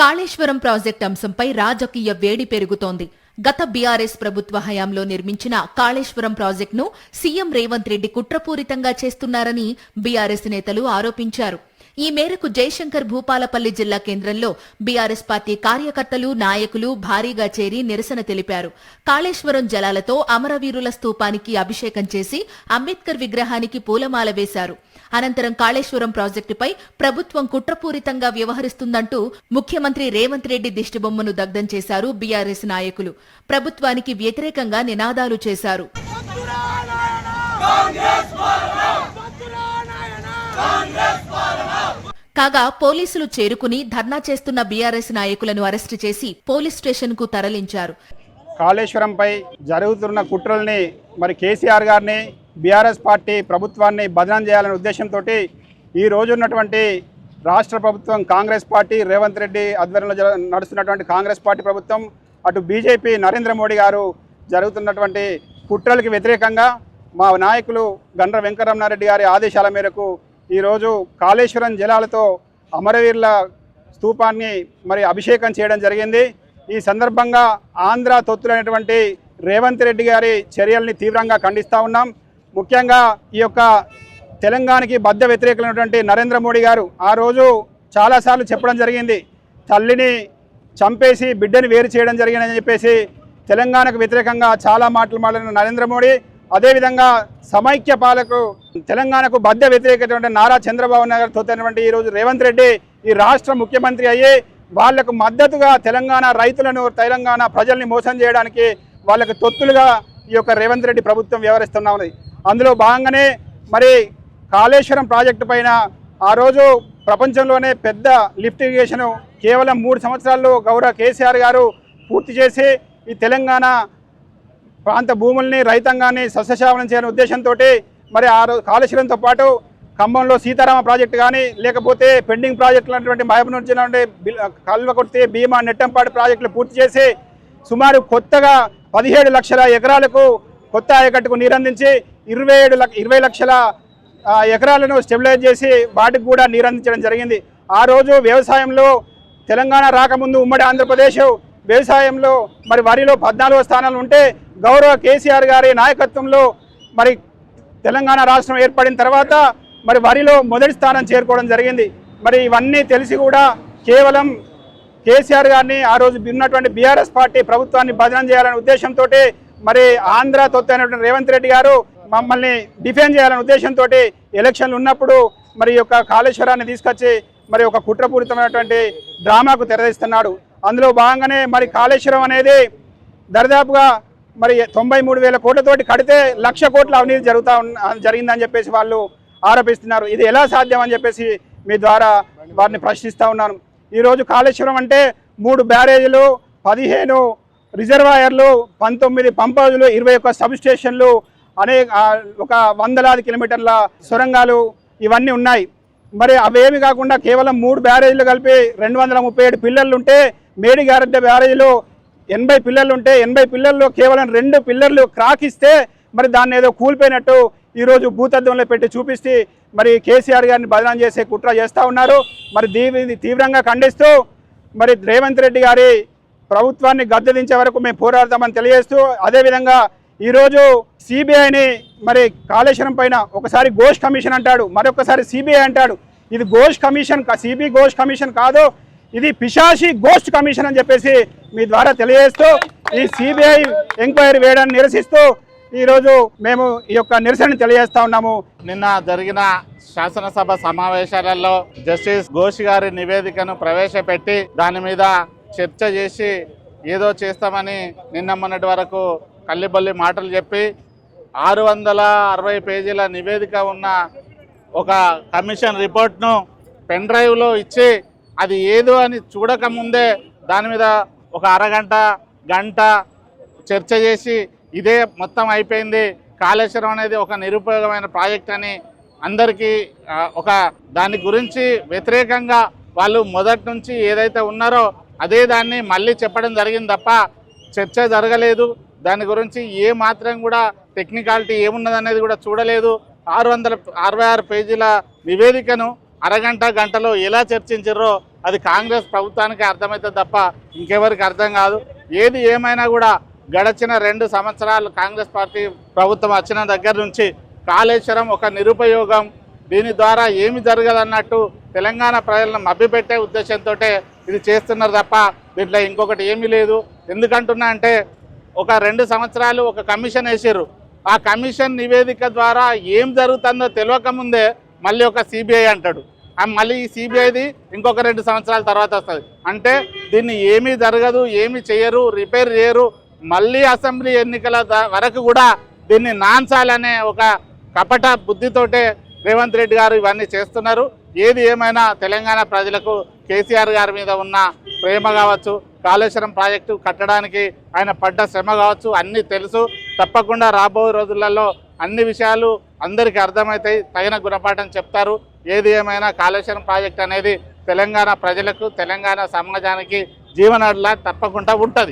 Kaleshwaram project అంశంపై రాజకీయ వేడి పెరుగుతోంది. గత బీఆర్ఎస్ ప్రభుత్వ హయాంలో నిర్మించిన కాళేశ్వరం ప్రాజెక్టును సీఎం రేవంత్ రెడ్డి కుట్రపూరితంగా చేస్తున్నారని బీఆర్ఎస్ నేతలు ఆరోపించారు. ఈ మేరకు జయశంకర్ భూపాలపల్లి జిల్లా కేంద్రంలో బీఆర్ఎస్ పార్టీ కార్యకర్తలు నాయకులు భారీగా చేరి నిరసన తెలిపారు. కాళేశ్వరం జలాలతో అమరవీరుల స్తూపానికి అభిషేకం చేసి అంబేద్కర్ విగ్రహానికి పూలమాల వేశారు. అనంతరం కాళేశ్వరం ప్రాజెక్టుపై ప్రభుత్వం కుట్రపూరితంగా వ్యవహరిస్తుందంటూ ముఖ్యమంత్రి రేవంత్ రెడ్డి దిష్టిబొమ్మను దగ్ధం చేశారు బీఆర్ఎస్ నాయకులు. ప్రభుత్వానికి వ్యతిరేకంగా నినాదాలు చేశారు. కాగా పోలీసులు చేరుకుని ధర్నా చేస్తున్న బీఆర్ఎస్ నాయకులను అరెస్టు చేసి పోలీస్ స్టేషన్కు తరలించారు. కాళేశ్వరంపై జరుగుతున్న కుట్రల్ని మరి కేసీఆర్ గారిని బీఆర్ఎస్ పార్టీ ప్రభుత్వాన్ని బదనం చేయాలనే ఉద్దేశంతో ఈ రోజు ఉన్నటువంటి రాష్ట్ర ప్రభుత్వం కాంగ్రెస్ పార్టీ రేవంత్ రెడ్డి ఆధ్వర్యంలో నడుస్తున్నటువంటి కాంగ్రెస్ పార్టీ ప్రభుత్వం అటు బీజేపీ నరేంద్ర మోడీ గారు జరుగుతున్నటువంటి కుట్రలకి వ్యతిరేకంగా మా నాయకులు గండ్ర వెంకటరమణారెడ్డి గారి ఆదేశాల మేరకు ఈరోజు కాళేశ్వరం జలాలతో అమరవీరుల స్తూపాన్ని మరి అభిషేకం చేయడం జరిగింది. ఈ సందర్భంగా ఆంధ్ర తొత్తులైనటువంటి రేవంత్ రెడ్డి గారి చర్యల్ని తీవ్రంగా ఖండిస్తూ ఉన్నాం. ముఖ్యంగా ఈ యొక్క తెలంగాణకి బద్ద వ్యతిరేకులైనటువంటి నరేంద్ర మోడీ గారు ఆ రోజు చాలాసార్లు చెప్పడం జరిగింది. తల్లిని చంపేసి బిడ్డని వేరు చేయడం జరిగిందని చెప్పేసి తెలంగాణకు వ్యతిరేకంగా చాలా మాటలు మాట్లాడిన నరేంద్ర మోడీ అదేవిధంగా సమైక్య పాలకు తెలంగాణకు బద్ద వ్యతిరేకటువంటి నారా చంద్రబాబు నాయుడు తోతైనటువంటి ఈరోజు రేవంత్ రెడ్డి ఈ రాష్ట్ర ముఖ్యమంత్రి అయ్యి వాళ్ళకు మద్దతుగా తెలంగాణ రైతులను తెలంగాణ ప్రజల్ని మోసం చేయడానికి వాళ్ళకు తొత్తులుగా ఈ యొక్క రేవంత్ రెడ్డి ప్రభుత్వం వ్యవహరిస్తున్నా ఉన్నది. అందులో భాగంగానే మరి కాళేశ్వరం ప్రాజెక్టు పైన ఆ రోజు ప్రపంచంలోనే పెద్ద లిఫ్ట్ ఇరిగేషన్ కేవలం మూడు సంవత్సరాల్లో గౌరవ కేసీఆర్ గారు పూర్తి చేసి ఈ తెలంగాణ ప్రాంత భూముల్ని రైతాంగాన్ని సస్యశావనం చేయాలనే ఉద్దేశంతో మరి ఆ రోజు కాళేశ్వరంతో పాటు ఖమ్మంలో సీతారామ ప్రాజెక్టు కానీ లేకపోతే పెండింగ్ ప్రాజెక్టులు అటువంటి మహబూబ్నగర్ జిల్లా నుండి కల్వకుర్తి భీమా నెట్టంపాడు ప్రాజెక్టులు పూర్తి చేసి సుమారు కొత్తగా పదిహేడు లక్షల ఎకరాలకు కొత్త ఆయకట్టుకు నీరందించి ఇరవై ఏడు ఇరవై లక్షల ఎకరాలను స్టెబిలైజ్ చేసి వాటికి కూడా నీరందించడం జరిగింది. ఆ రోజు వ్యవసాయంలో తెలంగాణ రాకముందు ఉమ్మడి ఆంధ్రప్రదేశ్ వ్యవసాయంలో మరి వరిలో పద్నాలుగో స్థానాలు ఉంటే గౌరవ కేసీఆర్ గారి నాయకత్వంలో మరి తెలంగాణ రాష్ట్రం ఏర్పడిన తర్వాత మరి వరిలో మొదటి స్థానం చేరుకోవడం జరిగింది. మరి ఇవన్నీ తెలిసి కూడా కేవలం కేసీఆర్ గారిని ఆ రోజు ఉన్నటువంటి బీఆర్ఎస్ పార్టీ ప్రభుత్వాన్ని భజనం చేయాలనే ఉద్దేశంతో మరి ఆంధ్ర తొత్తైనటువంటి రేవంత్ రెడ్డి గారు మమ్మల్ని డిఫెండ్ చేయాలనే ఉద్దేశంతో ఎలక్షన్లు ఉన్నప్పుడు మరి యొక్క కాళేశ్వరాన్ని తీసుకొచ్చి మరి ఒక కుట్రపూరితమైనటువంటి డ్రామాకు తెరదీస్తున్నాడు. అందులో భాగంగానే మరి కాళేశ్వరం అనేది దరిదాపుగా మరి తొంభై మూడు వేల కోట్లతోటి కడితే లక్ష కోట్ల అవినీతి జరుగుతా జరిగిందని చెప్పేసి వాళ్ళు ఆరోపిస్తున్నారు. ఇది ఎలా సాధ్యం అని చెప్పేసి మీ ద్వారా వారిని ప్రశ్నిస్తూ ఉన్నాను. ఈరోజు కాళేశ్వరం అంటే మూడు బ్యారేజీలు పదిహేను రిజర్వాయర్లు పంతొమ్మిది పంపాజులు ఇరవై ఒక్క సబ్ స్టేషన్లు అనేక ఒక వందలాది కిలోమీటర్ల సొరంగాలు ఇవన్నీ ఉన్నాయి. మరి అవేమి కాకుండా కేవలం మూడు బ్యారేజీలు కలిపి రెండు వందల ముప్పై ఏడు పిల్లర్లు ఉంటే మేడిగారెడ్డ బ్యారేజీలో ఎనభై పిల్లర్లు ఉంటే ఎనభై పిల్లర్లు కేవలం రెండు పిల్లర్లు క్రాక్ ఇస్తే మరి దాన్ని ఏదో కూలిపోయినట్టు ఈరోజు భూతత్వంలో పెట్టి చూపిస్తే మరి కేసీఆర్ గారిని బదనాం చేసే కుట్ర చేస్తూ ఉన్నారు. మరి దీని తీవ్రంగా ఖండిస్తూ మరి రేవంత్ రెడ్డి గారి ప్రభుత్వాన్ని గద్దెదించే వరకు మేము పోరాడతామని తెలియజేస్తూ అదేవిధంగా ఈరోజు సిబిఐని మరి కాళేశ్వరం పైన ఒకసారి ఘోష్ కమిషన్ అంటాడు మరొకసారి సిబిఐ అంటాడు. ఇది Ghosh commission CB Ghosh commission కాదు ఇది పిశాసి గోస్ట్ కమిషన్ అని చెప్పేసి మీ ద్వారా తెలియజేస్తూ ఈ సిబిఐ ఎంక్వైరీ వేయడాన్ని నిరసిస్తూ ఈరోజు మేము ఈ యొక్క నిరసన తెలియజేస్తా ఉన్నాము. నిన్న జరిగిన శాసనసభ సమావేశాలలో జస్టిస్ ఘోష్ గారి నివేదికను ప్రవేశపెట్టి దాని మీద చర్చ చేసి ఏదో చేస్తామని నిన్న మొన్నటి వరకు కల్లిబల్లి మాటలు చెప్పి ఆరు వందల అరవై పేజీల నివేదిక ఉన్న ఒక కమిషన్ రిపోర్ట్ను పెన్ డ్రైవ్లో ఇచ్చి అది ఏదో అని చూడకముందే దాని మీద ఒక అరగంట గంట చర్చ చేసి ఇదే మొత్తం అయిపోయింది. కాళేశ్వరం అనేది ఒక నిరుపయోగమైన ప్రాజెక్ట్ అని అందరికీ ఒక దాని గురించి వ్యతిరేకంగా వాళ్ళు మొదటి నుంచి ఏదైతే ఉన్నారో అదే దాన్ని మళ్ళీ చెప్పడం జరిగింది తప్ప చర్చ జరగలేదు. దాని గురించి ఏ మాత్రం కూడా టెక్నికాలిటీ ఏమున్నదనేది కూడా చూడలేదు. ఆరు వందల అరవై ఆరు పేజీల నివేదికను అరగంట గంటలో ఎలా చర్చించారో అది కాంగ్రెస్ ప్రభుత్వానికి అర్థమవుతుంది తప్ప ఇంకెవరికి అర్థం కాదు. ఏది ఏమైనా కూడా గడచిన రెండు సంవత్సరాలు కాంగ్రెస్ పార్టీ ప్రభుత్వం వచ్చిన దగ్గర నుంచి కాళేశ్వరం ఒక నిరుపయోగం. దీని ద్వారా ఏమి జరగదన్నట్టు తెలంగాణ ప్రజలను మభ్యపెట్టే ఉద్దేశంతో ఇది చేస్తున్నారు తప్ప దీంట్లో ఇంకొకటి ఏమీ లేదు. ఎందుకంటున్నా అంటే ఒక రెండు సంవత్సరాలు ఒక కమిషన్ వేసారు ఆ కమిషన్ నివేదిక ద్వారా ఏం జరుగుతుందో తెలియక ముందే మళ్ళీ ఒక సిబిఐ అంటాడు. మళ్ళీ ఈ సిబిఐది ఇంకొక రెండు సంవత్సరాల తర్వాత వస్తుంది. అంటే దీన్ని ఏమీ జరగదు ఏమీ చేయరు రిపేర్ చేయరు. మళ్ళీ అసెంబ్లీ ఎన్నికల వరకు కూడా దీన్ని నాన్సాలనే ఒక కపట బుద్ధితోటే రేవంత్ రెడ్డి గారు ఇవన్నీ చేస్తున్నారు. ఏది ఏమైనా తెలంగాణ ప్రజలకు కేసీఆర్ గారి మీద ఉన్న ప్రేమ కావచ్చు కాళేశ్వరం ప్రాజెక్టు కట్టడానికి ఆయన పడ్డ శ్రమ కావచ్చు అన్నీ తెలుసు. తప్పకుండా రాబోయే రోజులలో అన్ని విషయాలు అందరికీ అర్థమవుతాయి తగిన గుణపాఠం చెప్తారు. ఏది ఏమైనా కాళేశ్వరం ప్రాజెక్ట్ అనేది తెలంగాణ ప్రజలకు తెలంగాణ సమాజానికి జీవనాడిలా తప్పకుండా ఉంటుంది.